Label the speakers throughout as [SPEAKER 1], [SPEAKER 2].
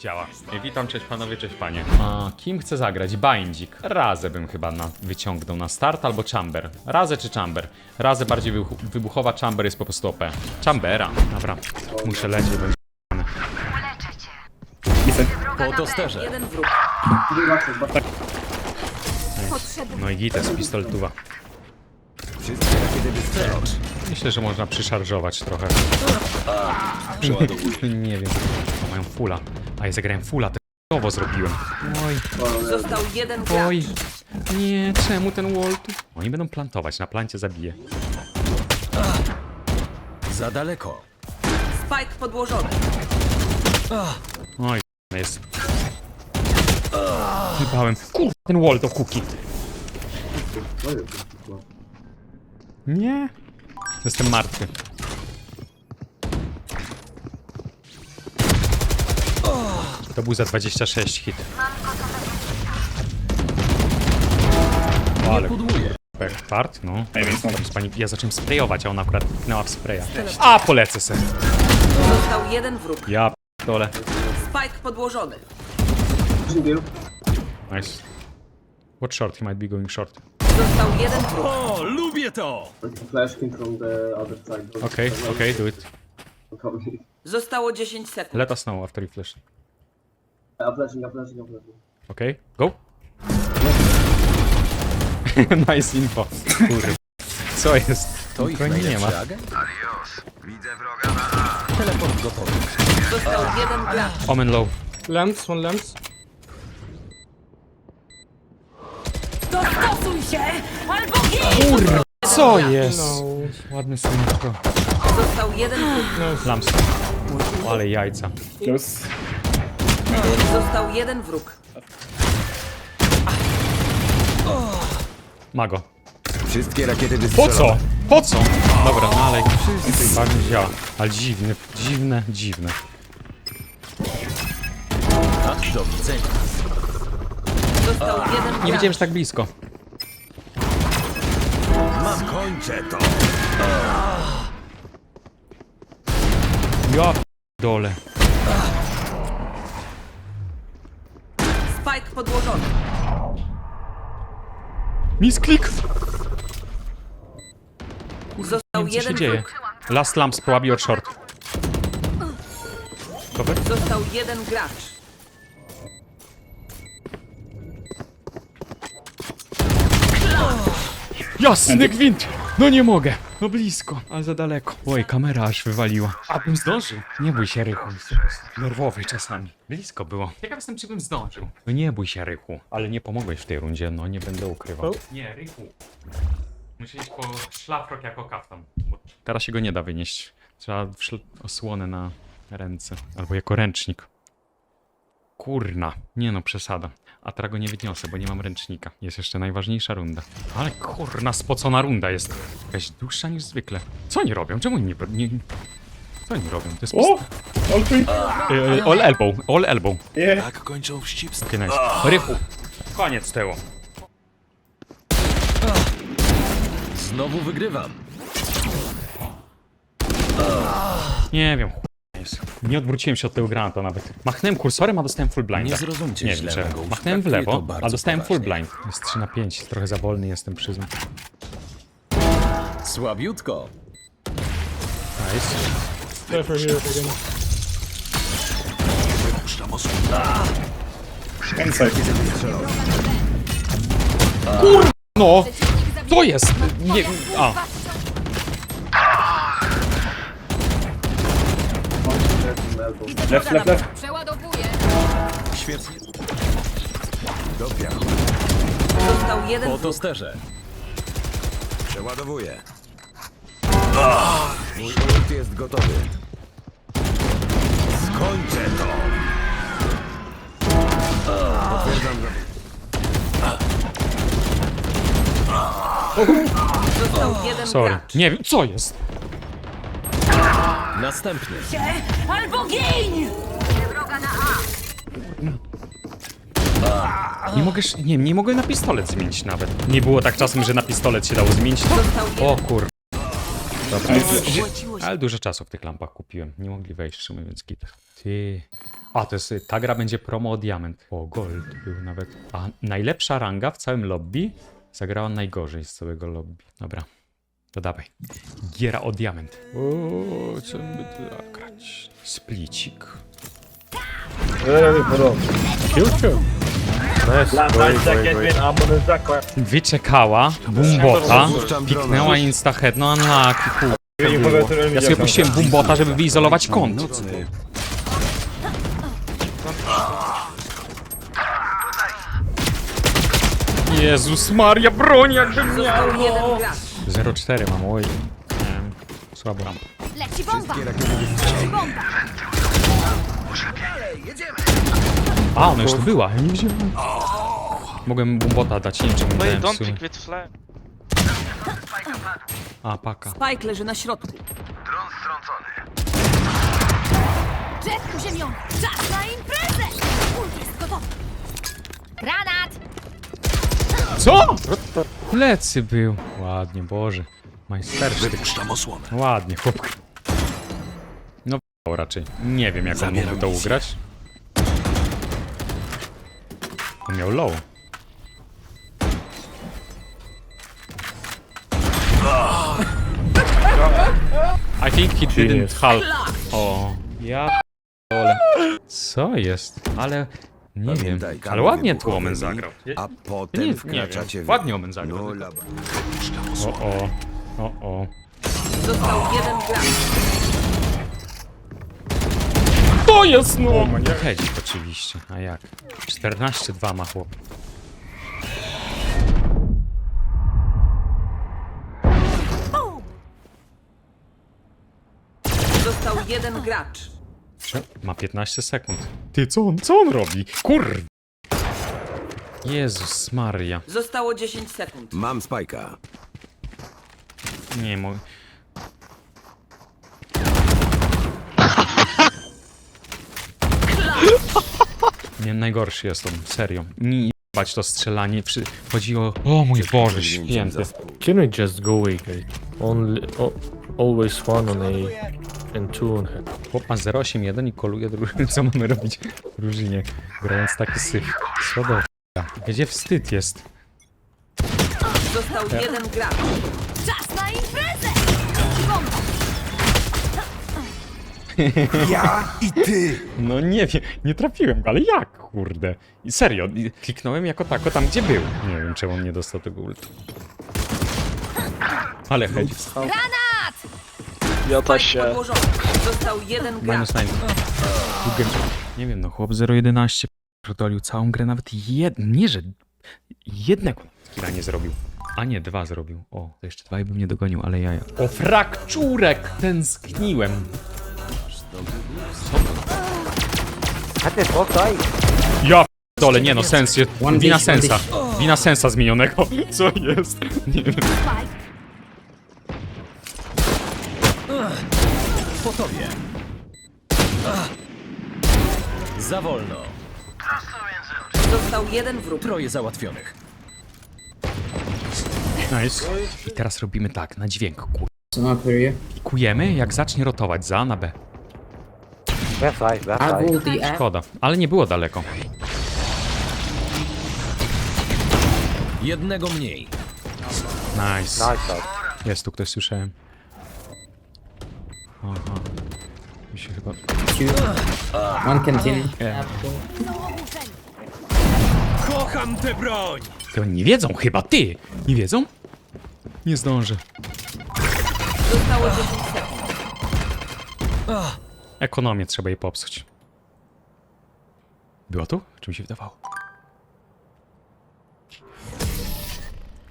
[SPEAKER 1] Działa. Ej, Witam, cześć panowie, cześć panie. A, kim chce zagrać? Bindzik. Razę bym chyba na, wyciągnął na start albo Chamber. Razę czy Chamber? Razę bardziej wybuch wybuchowa, Chamber jest po prostu OP. Chambera. Dobra, muszę lecieć, będzie
[SPEAKER 2] Po tosterze.
[SPEAKER 3] Jeden wróg.
[SPEAKER 1] No i pistoletuwa.
[SPEAKER 2] Wszystkie rakiety wystrzelasz.
[SPEAKER 1] Myślę, że można przyszarżować trochę. Nie wiem. Mają fulla. A ja zagrałem fulla, to zrobiłem. Oj,
[SPEAKER 3] Został jeden gracz.
[SPEAKER 1] oj. Nie, czemu ten wall tu? Oni będą plantować, na plancie zabiję.
[SPEAKER 2] Za daleko.
[SPEAKER 3] Spike podłożony.
[SPEAKER 1] Oj, jest. Wypałem. Kurwa, ten wall to kuki. Nie. Jestem martwy. To był za 26 hit. O, ale pech, part, no. Jest Pani, ja zacząłem sprayować, a ona akurat kliknęła w spraya. A, polecę se.
[SPEAKER 3] Został jeden wróg.
[SPEAKER 1] Ja dole.
[SPEAKER 3] Spike podłożony.
[SPEAKER 1] Nice. What short? He might be going short.
[SPEAKER 3] Został jeden wróg.
[SPEAKER 2] O, lubię to!
[SPEAKER 4] Flash came from the other side.
[SPEAKER 1] Okay, okay, do it.
[SPEAKER 3] Zostało 10 sekund.
[SPEAKER 1] Let us know after you flash.
[SPEAKER 4] I'm flashing, I'm flashing, I'm flashing.
[SPEAKER 1] Okay, go. nice info. Kurwa. Co jest?
[SPEAKER 2] To ich
[SPEAKER 1] Broni nie ma.
[SPEAKER 2] najlepszy agent? Teleport gotowy.
[SPEAKER 3] Został jeden gracz.
[SPEAKER 1] Omen low.
[SPEAKER 5] Lamps, one lamps.
[SPEAKER 3] Dostosuj się! Albo gin!
[SPEAKER 1] Co jest?
[SPEAKER 5] No.
[SPEAKER 1] Ładny.
[SPEAKER 3] Został jeden wróg.
[SPEAKER 1] Lams. Ale jajca.
[SPEAKER 5] Close.
[SPEAKER 3] Został jeden wróg.
[SPEAKER 1] Mago.
[SPEAKER 2] Wszystkie rakiety
[SPEAKER 1] Po
[SPEAKER 2] wystrzelone.
[SPEAKER 1] co? Po co? Dobra, no ale bardzo działa. Ale dziwne, dziwne, dziwne.
[SPEAKER 2] Do widzenia.
[SPEAKER 3] Został jeden gracz.
[SPEAKER 1] Nie wiedziałem, że tak blisko.
[SPEAKER 2] Mam kończę to.
[SPEAKER 1] Ja dole.
[SPEAKER 3] Podłożony.
[SPEAKER 1] Misklik!
[SPEAKER 3] Został
[SPEAKER 1] co się
[SPEAKER 3] jeden
[SPEAKER 1] dzieje.
[SPEAKER 3] wróg.
[SPEAKER 1] Last lamps probably or short. Cover?
[SPEAKER 3] Został jeden gracz.
[SPEAKER 1] Jasny gwint! No nie mogę. No blisko, ale za daleko. Oj, kamera aż wywaliła. A bym zdążył. Nie bój się, Rychu. Nerwowy czasami. Blisko było. Ciekaw jestem, czy bym zdążył. No nie bój się, Rychu. Ale nie pomogłeś w tej rundzie, no nie będę ukrywał. Nie, Rychu. Muszę iść po szlafrok jako kaftan. Bo teraz się go nie da wynieść. Trzeba osłonę na ręce. Albo jako ręcznik. Kurna. Nie no, przesada. A teraz go nie wyniosę, bo nie mam ręcznika. Jest jeszcze najważniejsza runda. Ale kurna, spocona runda jest. Jakaś dłuższa niż zwykle. Co oni robią? Czemu oni nie... nie... Co oni robią? To jest...
[SPEAKER 5] Oh, all three.
[SPEAKER 1] E, all elbow, all elbow.
[SPEAKER 5] Yeah.
[SPEAKER 2] Tak kończą wścibstwo.
[SPEAKER 1] Okay, nice. Rychu. Koniec tego.
[SPEAKER 2] Znowu wygrywam.
[SPEAKER 1] Nie wiem. Nie odwróciłem się od tego granatu nawet. Machnąłem kursorem, a dostałem full blind.
[SPEAKER 2] Nie zrozumcie
[SPEAKER 1] Nie
[SPEAKER 2] źle,
[SPEAKER 1] wiem czemu.
[SPEAKER 2] Mageusz.
[SPEAKER 1] Machnąłem w
[SPEAKER 2] Traktuję
[SPEAKER 1] lewo,
[SPEAKER 2] to bardzo
[SPEAKER 1] a dostałem full
[SPEAKER 2] poważnie.
[SPEAKER 1] blind. Jest 3 na 5, trochę za wolny jestem, przyznam.
[SPEAKER 2] Słabiutko.
[SPEAKER 1] Nice.
[SPEAKER 5] For here again.
[SPEAKER 1] No! To jest! Nie, a,
[SPEAKER 5] Left, left, left.
[SPEAKER 6] Przeładowuję.
[SPEAKER 2] Świetnie. Dopiero.
[SPEAKER 3] Został jeden
[SPEAKER 2] Po tosterze. Przeładowuję. Mój ult jest gotowy. Skończę to. Potwierdzam, że...
[SPEAKER 3] Został jeden
[SPEAKER 1] sorry.
[SPEAKER 3] gracz.
[SPEAKER 1] Nie wiem, co jest?
[SPEAKER 2] Następny.
[SPEAKER 3] Albo gin!
[SPEAKER 1] Nie mogę, sz- nie, nie mogę na pistolet zmienić nawet. Nie było tak czasem, że na pistolet się dało zmienić. O kur... Dobra. Ale dużo czasu w tych lampach kupiłem. Nie mogli wejść w sumie, więc git. Ty. A, to jest, ta gra będzie promo o diament. O, gold był nawet. A najlepsza ranga w całym lobby zagrała najgorzej z całego lobby. Dobra, to dawaj. Giera o diament. O, co by tu grać? Splicik.
[SPEAKER 5] Very bro. Kill. Nice.
[SPEAKER 1] Wyczekała, bumbota, piknęła instahead, no unlucky, kur... Ja sobie puściłem bumbota, żeby wyizolować kąt. Jezus Maria, broń jakbym miał!
[SPEAKER 3] Został jeden gracz.
[SPEAKER 1] 0,4 mam, oj. Nie, słabo.
[SPEAKER 6] Leci bomba! Leci bomba!
[SPEAKER 1] A, ona już tu była, ja nie wziąłem. Mogłem bumbota dać, nie wiem czemu nie
[SPEAKER 7] Wait,
[SPEAKER 1] dałem
[SPEAKER 7] don't pick with flag.
[SPEAKER 1] A, paka.
[SPEAKER 3] Spike leży na środku.
[SPEAKER 6] Jet
[SPEAKER 1] Co? Plecy był. Ładnie, Boże. Majstersztyk.
[SPEAKER 2] Wypuszczam osłonę.
[SPEAKER 1] Ładnie, chłopku. No p***ał raczej. Nie wiem jak on
[SPEAKER 2] Zabieram
[SPEAKER 1] mógł to
[SPEAKER 2] misję.
[SPEAKER 1] ugrać. On miał low. I think he didn't
[SPEAKER 5] Genius.
[SPEAKER 1] help. O, ja p***ole. Co jest? Ale nie wiem.
[SPEAKER 2] Pamiętaj,
[SPEAKER 1] Ale ładnie Tłomen
[SPEAKER 2] mi,
[SPEAKER 1] zagrał.
[SPEAKER 2] A
[SPEAKER 1] Nie,
[SPEAKER 2] potem
[SPEAKER 1] nie
[SPEAKER 2] wkraczacie
[SPEAKER 1] wiem.
[SPEAKER 2] wy.
[SPEAKER 1] Ładnie Omen zagrał.
[SPEAKER 2] No, laba.
[SPEAKER 1] O, o, o, o.
[SPEAKER 3] Został jeden gracz.
[SPEAKER 1] To jest no! Hedzik oczywiście, a jak? 14-2 ma chłop.
[SPEAKER 3] Został jeden gracz.
[SPEAKER 1] Ma 15 sekund. Ty, co on, co on robi? Kur... Jezus Maria.
[SPEAKER 3] Zostało 10 sekund.
[SPEAKER 2] Mam spajka.
[SPEAKER 1] Nie mogę. Nie, najgorszy jest on, serio. Nie bać to strzelanie. Przy... Chodzi o... O mój Boże święty.
[SPEAKER 5] Can we just go weak? eh? Only, o, always one on A on head.
[SPEAKER 1] Chłop ma 081 i koluje drużynę. Co mamy robić w drużynie? Grając taki syf. Co do? Gdzie wstyd jest?
[SPEAKER 3] Został jeden gracz.
[SPEAKER 6] Czas na imprezę! Bomba!
[SPEAKER 2] Ja i ty!
[SPEAKER 1] No nie wiem, nie trafiłem go, ale jak, kurde? I serio, i kliknąłem jako tako tam, gdzie był. Nie wiem, czemu on nie dostał tego ultu. Ale hedź.
[SPEAKER 7] Jota
[SPEAKER 3] Spike podłożony. Został jeden gracz.
[SPEAKER 1] Minus 9. Nie wiem, no chłop 011 przetolił całą grę, nawet jeden, nie że jednego killa nie zrobił. A nie, dwa zrobił. O, to jeszcze dwa i bym nie dogonił, ale jaja. O, frakczurek! Tęskniłem. Ja dole, nie no, sens jest. Wina sensa. Wina sensa zmienionego. Co jest? Nie wiem.
[SPEAKER 6] Spike!
[SPEAKER 8] Za wolno.
[SPEAKER 3] Został jeden wróg.
[SPEAKER 8] Troje załatwionych.
[SPEAKER 1] Nice. I teraz robimy tak, na dźwięk, kur... Pikujemy, jak zacznie rotować za A na B. Szkoda, ale nie było daleko.
[SPEAKER 8] Jednego mniej.
[SPEAKER 1] Nice. Jest tu ktoś, słyszałem. Aha. Mi się chyba...
[SPEAKER 9] One canteen.
[SPEAKER 6] Ogłuszeni!
[SPEAKER 8] Kocham tę broń!
[SPEAKER 1] Oni nie wiedzą, chyba ty! Nie wiedzą? Nie zdążę.
[SPEAKER 3] Zostało 10 sekund.
[SPEAKER 1] Ekonomię trzeba jej popsuć. Była tu? Czy mi się wydawało?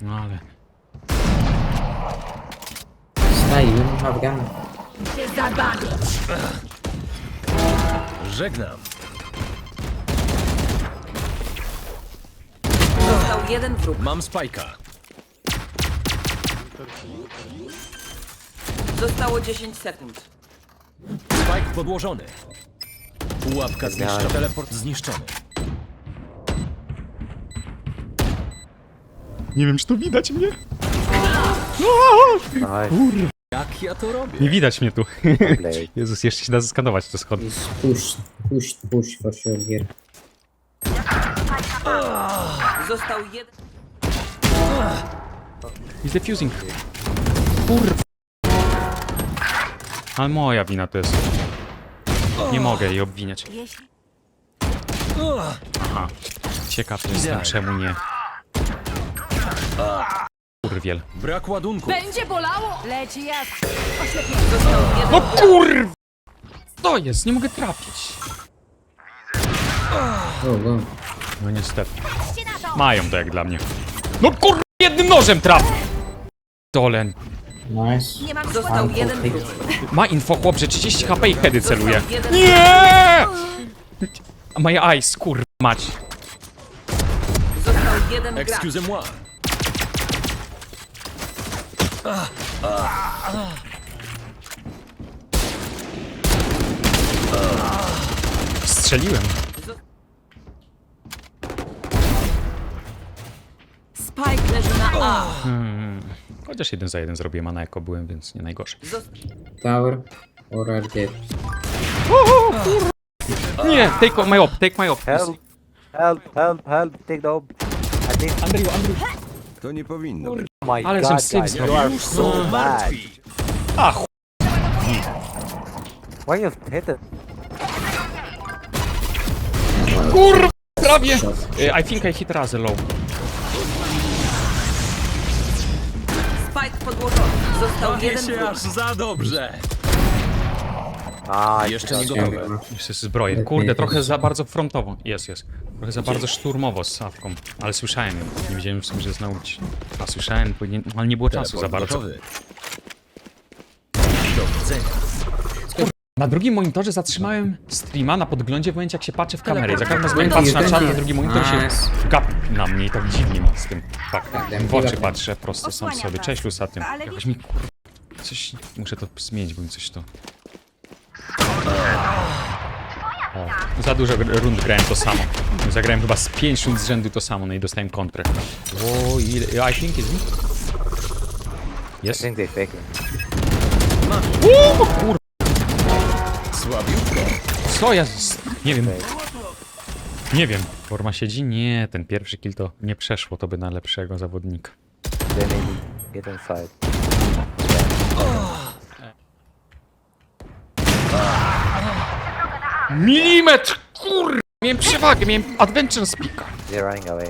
[SPEAKER 1] No ale...
[SPEAKER 9] Sky, you don't have gun.
[SPEAKER 6] Cię zabawię!
[SPEAKER 8] Żegnam.
[SPEAKER 3] Został jeden wróg.
[SPEAKER 8] Mam spajka.
[SPEAKER 3] Zostało 10 sekund.
[SPEAKER 8] Spajk podłożony. Pułapka zniszczona. Teleport zniszczony.
[SPEAKER 1] Nie wiem, czy to widać mnie.
[SPEAKER 8] Jak Jak ja to robię?
[SPEAKER 1] Nie widać mnie tu. Jezus, jeszcze się da zeskanować te schody.
[SPEAKER 9] He's push, push, push for sure here.
[SPEAKER 3] Został jeden.
[SPEAKER 1] He's defusing. Kurwa. Ale moja wina to jest. Nie mogę jej obwiniać.
[SPEAKER 6] Jeśli
[SPEAKER 1] Aha. Ciekaw jestem, czemu nie. Kurwiel.
[SPEAKER 8] Brak ładunku.
[SPEAKER 6] będzie bolało! Leci
[SPEAKER 3] Został jeden.
[SPEAKER 1] No kurwa! To jest, nie mogę trafić. No niestety.
[SPEAKER 6] Patrzcie na to!
[SPEAKER 1] Mają to jak dla mnie. No kurwa, jednym nożem traf! Dolen.
[SPEAKER 9] Nice.
[SPEAKER 6] Nie mam
[SPEAKER 3] Został jeden wróg.
[SPEAKER 1] Ma info chłop, że 30 HP i heady celuje.
[SPEAKER 3] Został jeden
[SPEAKER 1] Nie! A moje eyes, kurwa mać.
[SPEAKER 3] Został jeden gracz.
[SPEAKER 8] Excusez-moi.
[SPEAKER 1] Strzeliłem.
[SPEAKER 3] Spike leży na A.
[SPEAKER 1] Chociaż jeden za jeden zrobiłem, a na jako byłem, więc nie najgorzej.
[SPEAKER 3] Zost-
[SPEAKER 9] Tower. Or dead.
[SPEAKER 1] Nie, take my op, take my op.
[SPEAKER 7] Help! Help, help, help, take the ob. I think,
[SPEAKER 1] Andrew, Andrew.
[SPEAKER 2] To nie powinno być.
[SPEAKER 7] Oh my
[SPEAKER 1] Ale
[SPEAKER 7] god, guys, you
[SPEAKER 1] zrobił.
[SPEAKER 7] are so
[SPEAKER 8] są
[SPEAKER 7] bad.
[SPEAKER 8] martwi.
[SPEAKER 1] A, ch...
[SPEAKER 7] Why you hit it?
[SPEAKER 1] Kurwa, prawie. Eh, I think I hit Razy low.
[SPEAKER 3] Spike podłożony. Został
[SPEAKER 8] Bawię
[SPEAKER 3] jeden
[SPEAKER 8] się
[SPEAKER 3] wróg.
[SPEAKER 8] aż za dobrze.
[SPEAKER 7] Ah,
[SPEAKER 8] Jeszcze nie gotowe.
[SPEAKER 1] Jeszcze zbroję. Kurde, trochę za bardzo frontowo. Jest, jest. Trochę za bardzo szturmowo z Sawką. Ale słyszałem ją. Nie wiedziałem w sumie, że jest na ulicy. A słyszałem, bo nie, ale nie było czasu za bardzo.
[SPEAKER 8] gotowy. Do widzenia.
[SPEAKER 1] Na drugim monitorze zatrzymałem streama na podglądzie w momencie jak się patrzę w kamerę. I za każdym razem jak patrzę na czat, na drugi monitor się gap na mnie i tak dziwnie mi z tym. Tak,
[SPEAKER 9] Tak,
[SPEAKER 1] w oczy
[SPEAKER 9] tak.
[SPEAKER 1] patrzę prosto sam sobie. Cześć Lusaty.
[SPEAKER 6] Ale
[SPEAKER 1] Jakoś mi kur... Coś... Muszę to zmienić, bo mi coś to... Za dużo rund grałem to samo. Zagrałem chyba z 5 rund z rzędu to samo, no i dostałem kontrę. O, ile... I think is me.
[SPEAKER 7] I
[SPEAKER 1] Jest?
[SPEAKER 7] think they fake it.
[SPEAKER 1] Uuu, kur...
[SPEAKER 8] Słabiutko.
[SPEAKER 1] Co ja... Nie wiem. Nie wiem. Forma siedzi? Nie, ten pierwszy kill to nie przeszło, to by na lepszego zawodnika.
[SPEAKER 7] Get inside.
[SPEAKER 1] Milimetr! Kur... Miałem przewagę, miałem adventure speaka.
[SPEAKER 7] They're running away.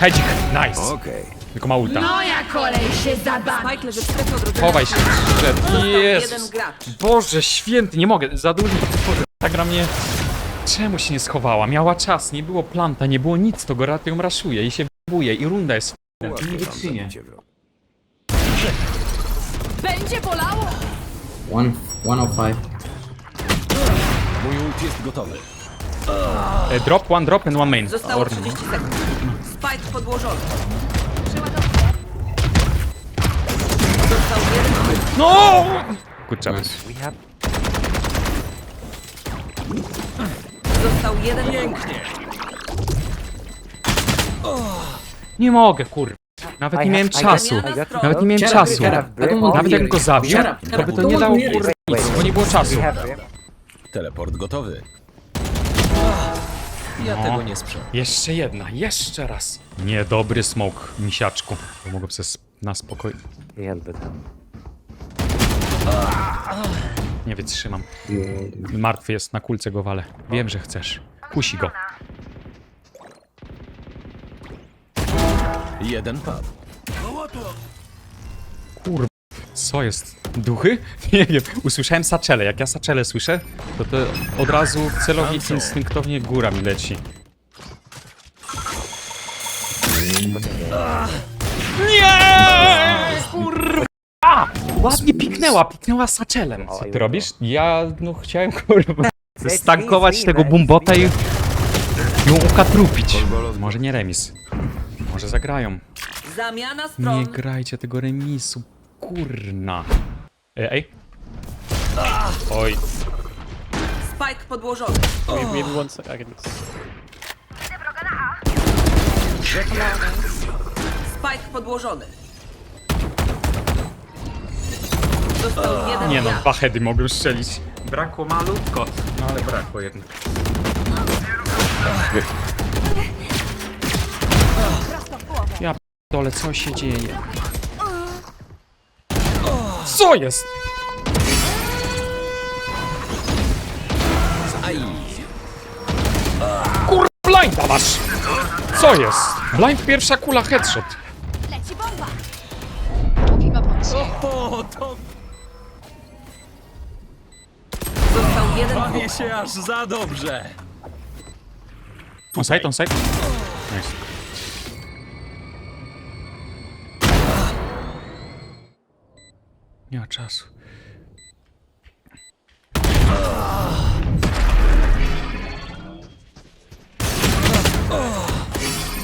[SPEAKER 1] Hedzik, nice.
[SPEAKER 2] Okej.
[SPEAKER 1] Tylko ma ulta.
[SPEAKER 6] Moja kolej się zabawi!
[SPEAKER 3] Odrodzenia.
[SPEAKER 1] Chowaj się, że
[SPEAKER 3] Jeden
[SPEAKER 1] Jezus.
[SPEAKER 3] gracz.
[SPEAKER 1] Boże święty, nie mogę, za dużo. Boże, ta gra mnie... Czemu się nie schowała? Miała czas, nie było planta, nie było nic, to go rat ją raszuje i się wbuje i runda jest... Nie
[SPEAKER 2] Łatwo wam
[SPEAKER 1] wytrzynie.
[SPEAKER 6] Będzie bolało!
[SPEAKER 9] One, one of five.
[SPEAKER 8] Mój ult jest gotowy.
[SPEAKER 1] E, drop, one drop and one main.
[SPEAKER 3] Zostało
[SPEAKER 1] Or-
[SPEAKER 3] 30 sekund. Spike podłożony. Został jeden wróg.
[SPEAKER 1] No! Good job.
[SPEAKER 7] We have
[SPEAKER 3] Został jeden.
[SPEAKER 8] Pięknie.
[SPEAKER 1] Nie mogę, kur... Nawet nie miałem
[SPEAKER 7] have- I
[SPEAKER 1] czasu. Nawet nie miałem czasu. Nawet jak go zabił, to by to nie dało kur... nic, bo nie było czasu.
[SPEAKER 7] we have him.
[SPEAKER 8] Teleport gotowy. Ja
[SPEAKER 1] No.
[SPEAKER 8] tego nie sprzątam.
[SPEAKER 1] Jeszcze jedna, jeszcze raz. Niedobry smoke, misiaczku. Bo mogę sobie sp- na spokojnie...
[SPEAKER 7] Held it.
[SPEAKER 1] Nie wytrzymam. Martwy jest, na kulce go wale. Wiem, że chcesz. Kusi go.
[SPEAKER 8] Jeden padł.
[SPEAKER 1] Co jest? Duchy? Nie wiem. Usłyszałem saczele. Jak ja saczele słyszę, to to od razu celownik instynktownie góra mi leci. Nie! Kurwa! Ładnie piknęła, piknęła saczelem. Co ty robisz? Ja, no chciałem, kurwa, stankować tego bumbota i ją ukatrupić. Może nie remis. Może zagrają.
[SPEAKER 3] Zamiana
[SPEAKER 1] Nie
[SPEAKER 3] stron.
[SPEAKER 1] grajcie tego remisu, kurna. E, ej. Oj,
[SPEAKER 3] Spike podłożony. Spike podłożony. Został jeden
[SPEAKER 1] Nie no, dwa heady mogę strzelić. Brakło malutko, no ale brakło jednak. Ja dole, co się dzieje? Co jest? Kur... blinda masz! Co jest? Blind pierwsza kula headshot.
[SPEAKER 6] Leci bomba.
[SPEAKER 8] O, to
[SPEAKER 3] Został jeden
[SPEAKER 8] bawię się aż za dobrze.
[SPEAKER 1] On side, on side. Nice. Nie ma czasu.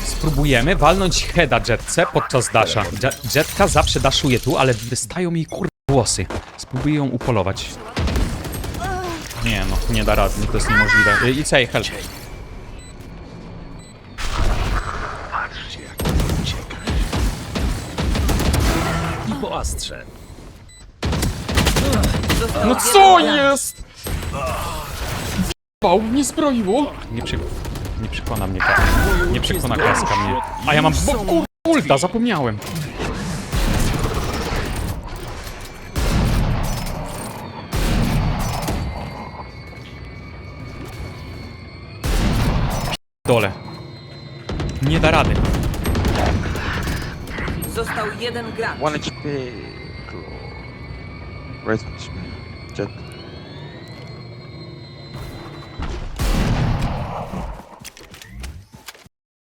[SPEAKER 1] Spróbujemy walnąć heada jetce podczas dasha. Je- Jetka zawsze daszuje tu, ale wystają jej kur... włosy. Spróbuję ją upolować. Nie no, nie da rady, to jest niemożliwe. I say help.
[SPEAKER 8] I po astrze.
[SPEAKER 1] No co jest? Bał, nie zbroiło. Nie, przy... nie przekona mnie ka... Nie przekona kaska mnie. A ja mam bo, kur... ulta, zapomniałem. Dole. Nie da rady.
[SPEAKER 3] Został jeden gracz.
[SPEAKER 7] One HP. HP. Jet.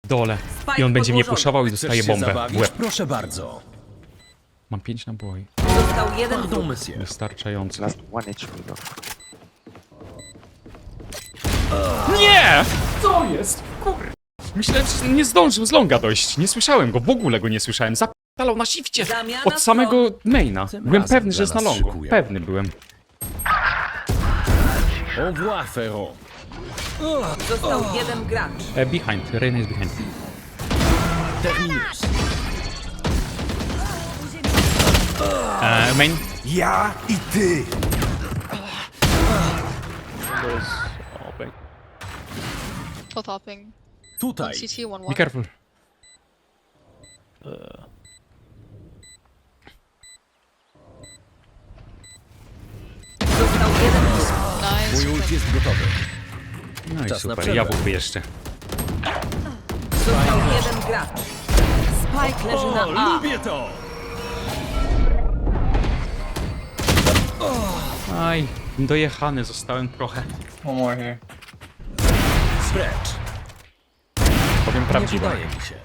[SPEAKER 1] Dole. I on będzie mnie puszował i
[SPEAKER 8] Chcesz
[SPEAKER 1] dostaje
[SPEAKER 8] się
[SPEAKER 1] bombę w
[SPEAKER 8] zabawić?
[SPEAKER 1] łeb.
[SPEAKER 8] Proszę bardzo.
[SPEAKER 1] Mam 5 naboi.
[SPEAKER 3] Został jeden
[SPEAKER 8] Pardon, monsieur.
[SPEAKER 1] Wystarczająco.
[SPEAKER 7] Last one.
[SPEAKER 1] Nie! Co jest? Kur... Myślałem, że nie zdążył z longa dojść. Nie słyszałem go, w ogóle go nie słyszałem. Zapalał na shifcie. Od samego maina.
[SPEAKER 8] Tym
[SPEAKER 1] Byłem
[SPEAKER 8] razem
[SPEAKER 1] pewny, że
[SPEAKER 8] dla
[SPEAKER 1] jest na
[SPEAKER 8] nas
[SPEAKER 1] longu.
[SPEAKER 8] szykuję.
[SPEAKER 1] Pewny byłem.
[SPEAKER 8] Au revoir, Ferro.
[SPEAKER 3] Został jeden gracz.
[SPEAKER 1] E, behind, Reina jest behind.
[SPEAKER 8] Terminus.
[SPEAKER 1] E, main.
[SPEAKER 2] Ja i ty!
[SPEAKER 10] Full topping.
[SPEAKER 8] Tutaj.
[SPEAKER 10] CT one
[SPEAKER 1] Be
[SPEAKER 10] one.
[SPEAKER 1] careful.
[SPEAKER 8] Mój ult jest gotowy.
[SPEAKER 1] No i
[SPEAKER 8] Czas na
[SPEAKER 1] super,
[SPEAKER 8] przerwę.
[SPEAKER 1] jabłko jeszcze.
[SPEAKER 3] Został jeden gracz. Spike leży
[SPEAKER 8] O,
[SPEAKER 3] na A.
[SPEAKER 8] lubię to!
[SPEAKER 1] Aj, dojechany zostałem trochę.
[SPEAKER 9] One more here.
[SPEAKER 1] Powiem
[SPEAKER 8] Nie
[SPEAKER 1] prawdziwie.
[SPEAKER 8] wydaje mi się.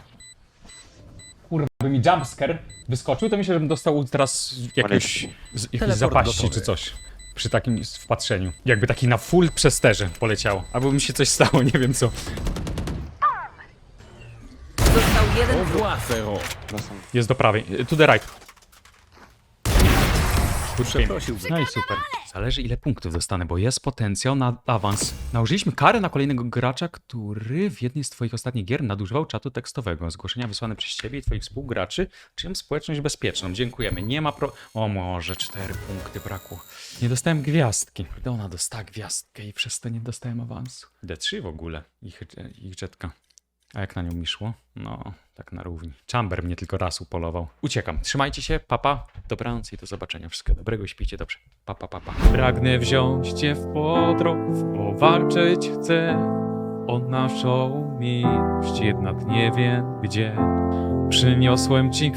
[SPEAKER 1] Kurwa, by mi jumpscare wyskoczył, to myślę, żebym dostał teraz jakiegoś z, jakiejś zapaści
[SPEAKER 8] gotowy.
[SPEAKER 1] czy coś. Przy takim wpatrzeniu. Jakby taki na full przesterze poleciało. Albo mi się coś stało, nie wiem co.
[SPEAKER 3] Został jeden wróg.
[SPEAKER 1] Jest do prawej. To the right.
[SPEAKER 8] Przeprosiłbym.
[SPEAKER 1] No i super. Zależy ile punktów dostanę, bo jest potencjał na awans. Nałożyliśmy karę na kolejnego gracza, który w jednej z twoich ostatnich gier nadużywał czatu tekstowego. Zgłoszenia wysłane przez ciebie i twoich współgraczy, czym społeczność bezpieczną. Dziękujemy. Nie ma pro... O może, cztery punkty brakło. Nie dostałem gwiazdki. Ona dostała gwiazdkę i przez to nie dostałem awansu. D3 w ogóle. Ich, ich jetka. A jak na nią mi szło? No, tak na równi. Chamber mnie tylko raz upolował. Uciekam. Trzymajcie się, papa. Dobranoc i do zobaczenia. Wszystkiego dobrego, śpijcie dobrze. Papa, papa. Pragnę wziąć cię w podróż, powalczyć chcę o naszą miłość, jednak nie wiem gdzie. Przyniosłem ci